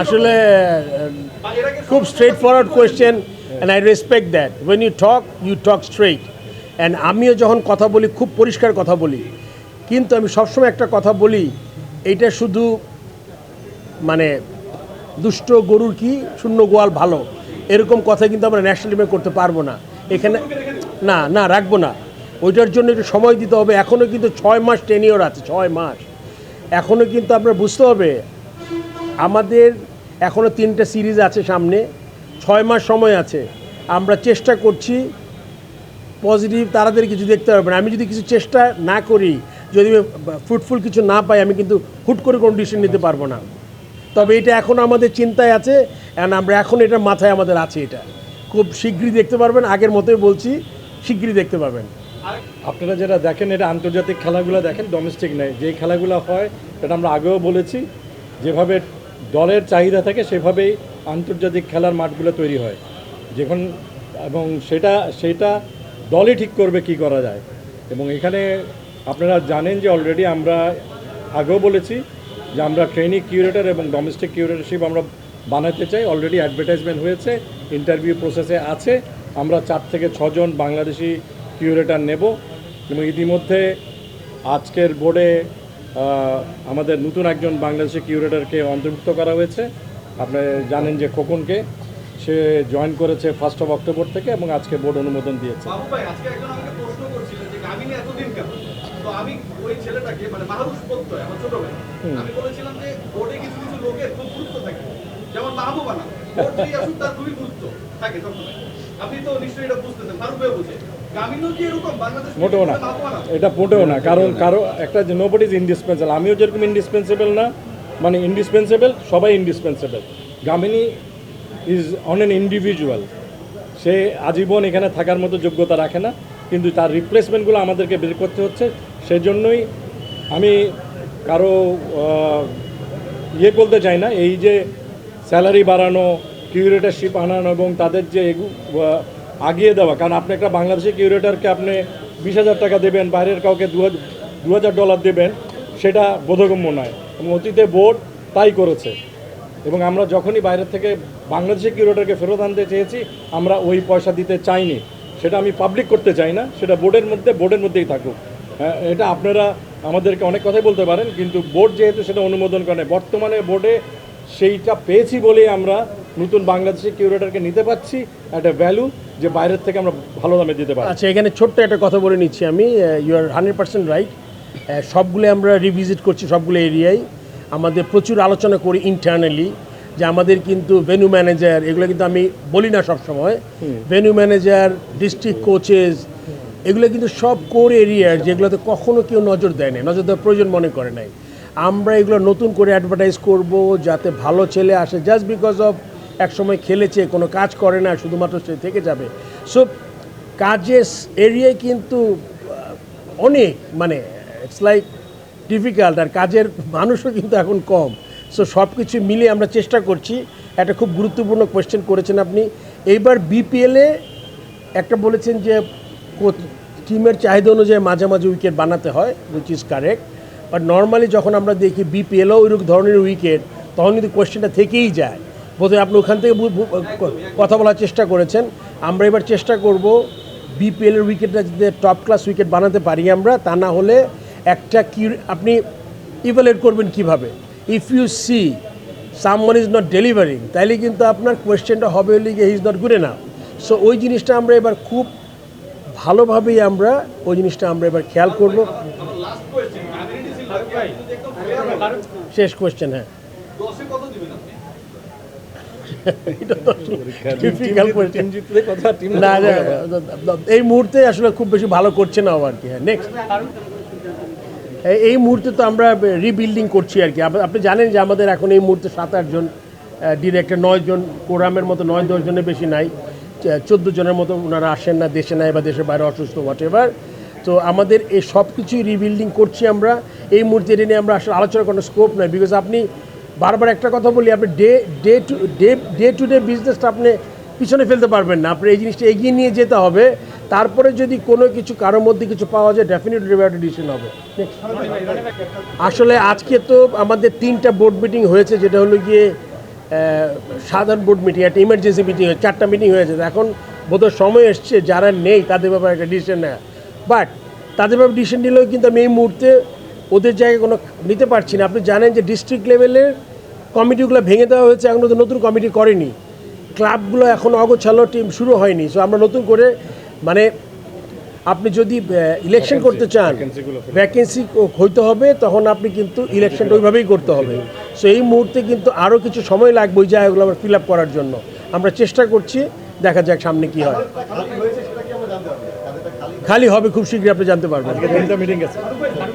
আসলে খুব straight forward question and I respect that when you talk you talk straight and আমিও যখন কথা বলি, খুব পরিষ্কার কথা বলি। কিন্তু আমি সবসময় একটা কথা বলি, এইটা শুধু মানে দুষ্ট গরুর কি শূন্য গোয়াল ভালো? এরকম কথা কিন্তু আমরা ন্যাশনাল টিমে করতে পারব না। এখানে, না না, রাখব না। ওইটার জন্য একটু সময় দিতে হবে। এখনও কিন্তু ছয় মাস টেনিওর আছে, ছয় মাস। এখনও কিন্তু আপনার বুঝতে হবে আমাদের এখনও তিনটে সিরিজ আছে সামনে। ছয় মাস সময় আছে। আমরা চেষ্টা করছি পজিটিভ তাড়াতাড়ি কিছু দেখতে পারবে না আমি যদি কিছু চেষ্টা না করি, যদি ফ্রুটফুল কিছু না পাই, আমি কিন্তু হুট করে কোনো ডিসিশন নিতে পারব না। তবে এটা এখন আমাদের চিন্তায় আছে অ্যান্ড আমরা এখন এটা মাথায় আমাদের আছে এটা। খুব শীঘ্রই দেখতে পারবেন, আগের মতোই বলছি শীঘ্রই দেখতে পাবেন আপনারা যেটা দেখেন এটা আন্তর্জাতিক খেলাগুলো দেখেন ডোমেস্টিক নেই। যে খেলাগুলো হয়, সেটা আমরা আগেও বলেছি, যেভাবে দলের চাহিদা থাকে সেভাবেই আন্তর্জাতিক খেলার মাঠগুলো তৈরি হয়। যখন এবং সেটা সেটা দলই ঠিক করবে কি করা যায়। এবং এখানে আপনারা জানেন যে অলরেডি আমরা আগেও বলেছি যে আমরা ট্রেনিং কিউরেটার এবং ডোমেস্টিক কিউরেটরশিপ আমরা বানাতে চাই। অলরেডি অ্যাডভার্টাইজমেন্ট হয়েছে ইন্টারভিউ প্রসেসে আছে। আমরা চার থেকে ছজন বাংলাদেশি কিউরেটার নেব। এবং ইতিমধ্যে আজকের বোর্ডে আমাদের নতুন একজন বাংলাদেশি কিউরেটরকে অন্তর্ভুক্ত করা হয়েছে। আপনি জানেন যে খোকনকে। সে জয়েন করেছে ফার্স্ট অফ অক্টোবর থেকে এবং আজকে বোর্ড অনুমোদন দিয়েছে। যে আমি ওই ছেলেটাকে মানে মাহরুষ প্রত্যয় আমার ছোট ভাই। আমি বলেছিলাম যে বোর্ডে কিছু কিছু লোকের খুব গুরুত্ব থাকে। যেমন মাহবুবানা বোর্ড যদি আসুক তার খুবই গুরুত্ব থাকে সবসময় আপনি তো নিশ্চয়ই এটা বুঝতেছেন ফারুক ভাই বুঝে। মোটেও না। এটা মোটেও না। কারণ কারও একটা যে নোবট ইজ ইন্ডিসপেন্সেবল আমিও যেরকম ইন্ডিসপেন্সেবল না মানে ইন্ডিসপেন্সেবল সবাই indispensable Gamini is on an individual সে আজীবন এখানে থাকার মতো যোগ্যতা রাখে না। কিন্তু তার রিপ্লেসমেন্টগুলো আমাদেরকে বের করতে হচ্ছে। সেজন্যই আমি কারও ইয়ে বলতে চাই না। এই যে স্যালারি বাড়ানো কিউরেটারশিপ আনানো এবং তাদের যে আগিয়ে দেওয়া। কারণ আপনি একটা বাংলাদেশি কিউরেটারকে আপনি বিশ হাজার টাকা দেবেন বাইরের কাউকে দু হাজার ডলার দেবেন সেটা বোধগম্য নয়। এবং অতীতে বোর্ড তাই করেছে। এবং আমরা যখনই বাইরের থেকে বাংলাদেশি কিউরেটারকে ফেরত আনতে চেয়েছি আমরা ওই পয়সা দিতে চাইনি। সেটা আমি পাবলিক করতে চাই না সেটা বোর্ডের মধ্যে বোর্ডের মধ্যেই থাকুক। হ্যাঁ, এটা আপনারা আমাদেরকে অনেক কথাই বলতে পারেন কিন্তু বোর্ড যেহেতু সেটা অনুমোদন করে বর্তমানে বোর্ডে সেইটা পেয়েছি বলেই আমরা নতুন বাংলাদেশি কিউরেটারকে নিতে পারছি একটা ভ্যালু যে বাইরের থেকে আমরা ভালো দামে দিতে পারি। আচ্ছা এখানে ছোট্ট একটা কথা বলে নিচ্ছি আমি। You are hundred percent right সবগুলো আমরা রিভিজিট করছি সবগুলো এরিয়ায়। আমাদের প্রচুর আলোচনা করি ইন্টারনালি যে আমাদের কিন্তু ভেনু ম্যানেজার এগুলো কিন্তু আমি বলি না সব সময় ভেনু ম্যানেজার ডিস্ট্রিক্ট কোচেস এগুলো কিন্তু সব কোর এরিয়ার যেগুলোতে কখনো কেউ নজর দেয় নাই নজর দেওয়ার প্রয়োজন মনে করে নাই। আমরা এগুলো নতুন করে অ্যাডভার্টাইজ করব যাতে ভালো ছেলে আসে জাস্ট বিকজ অফ এক সময় খেলেছে, কোনো কাজ করে না, শুধুমাত্র সে থেকে যাবে। সো কাজের এরিয়ায় কিন্তু অনেক মানে ইটস লাইক ডিফিকাল্ট আর কাজের মানুষও কিন্তু এখন কম। সো সব কিছু মিলে আমরা চেষ্টা করছি। একটা খুব গুরুত্বপূর্ণ কোয়েশ্চেন করেছেন আপনি। এইবার বিপিএলে একটা বলেছেন যে টিমের চাহিদা অনুযায়ী মাঝে মাঝে উইকেট বানাতে হয় which is correct but normally যখন আমরা দেখি বিপিএলও ওইরকম ধরনের উইকেট তখন কিন্তু কোয়েশ্চেনটা থেকেই যায়। বোধহয় আপনি ওখান থেকে কথা বলার চেষ্টা করেছেন। আমরা এবার চেষ্টা করব বিপিএলের উইকেটটা যদি টপ ক্লাস উইকেট বানাতে পারি আমরা তা না হলে একটা কি আপনি ইভ্যালুয়েট করবেন কীভাবে। If you see someone is not delivering তাইলে কিন্তু আপনার কোয়েশ্চেনটা হবে হলে he is not good enough so ওই জিনিসটা আমরা এবার খুব ভালোভাবেই আমরা ওই জিনিসটা আমরা এবার খেয়াল করব। শেষ কোয়েশ্চেন হ্যাঁ দশে কত দিবেন আপনি এটা তো ডিফিকাল্ট কোয়েশ্চেন টিম জিতলে কথা টিম না এই মুহূর্তে আসলে খুব বেশি ভালো করছে না আর কি হ্যাঁ নেক্সট এই মুহূর্তে তো আমরা রিবিল্ডিং করছি আর কি। আপনি জানেন যে আমাদের এখন এই মুহূর্তে সাত আটজন ডিরেক্টর নয় জন কোরামের মতো নয় দশ জনের বেশি নাই। চোদ্দ জনের মতো ওনারা আসেন না দেশে নাই বা দেশের বাইরে অসুস্থ হোয়াট এভার তো আমাদের এই সব কিছুই রিবিল্ডিং করছি আমরা। এই মুহূর্তে এটা নিয়ে আমরা আসলে আলোচনা করার স্কোপ নয় বিকজ আপনি বারবার একটা কথা বলি, আপনি day day to day day to day বিজনেসটা আপনি পিছনে ফেলতে পারবেন না। আপনি এই জিনিসটা এগিয়ে নিয়ে যেতে হবে। তারপরে যদি কোনো কিছু কারোর মধ্যে কিছু পাওয়া যায় ডেফিনেটলি একটা ডিসিশন হবে। আসলে আজকে তো আমাদের তিনটা বোর্ড মিটিং হয়েছে, যেটা হলো গিয়ে সাধারণ বোর্ড মিটিং একটা ইমার্জেন্সি মিটিং হয়েছে, চারটা মিটিং হয়েছে। এখন বোধহয় সময় এসছে, যারা নেই তাদের ব্যাপারে একটা ডিসিশন নেয় বাট তাদের ব্যাপারে ডিসিশন নিলেও কিন্তু আমি এই মুহূর্তে ওদের জায়গায় কোনো নিতে পারছি না। আপনি জানেন যে ডিস্ট্রিক্ট লেভেলের কমিটিগুলো ভেঙে দেওয়া হয়েছে এখনও তো নতুন কমিটি করেনি। ক্লাবগুলো এখন অগোছালো টিম শুরু হয়নি। সো আমরা নতুন করে মানে আপনি যদি ইলেকশন করতে চান ভ্যাকেন্সি হইতে হবে তখন আপনি কিন্তু ইলেকশনটা ওইভাবেই করতে হবে। সো এই মুহূর্তে কিন্তু আরও কিছু সময় লাগবে ওই জায়গাগুলো আবার ফিল আপ করার জন্য। আমরা চেষ্টা করছি দেখা যাক সামনে কি হয়। খালি হবে খুব শীঘ্রই আপনি জানতে পারবেন। মিটিং আছে।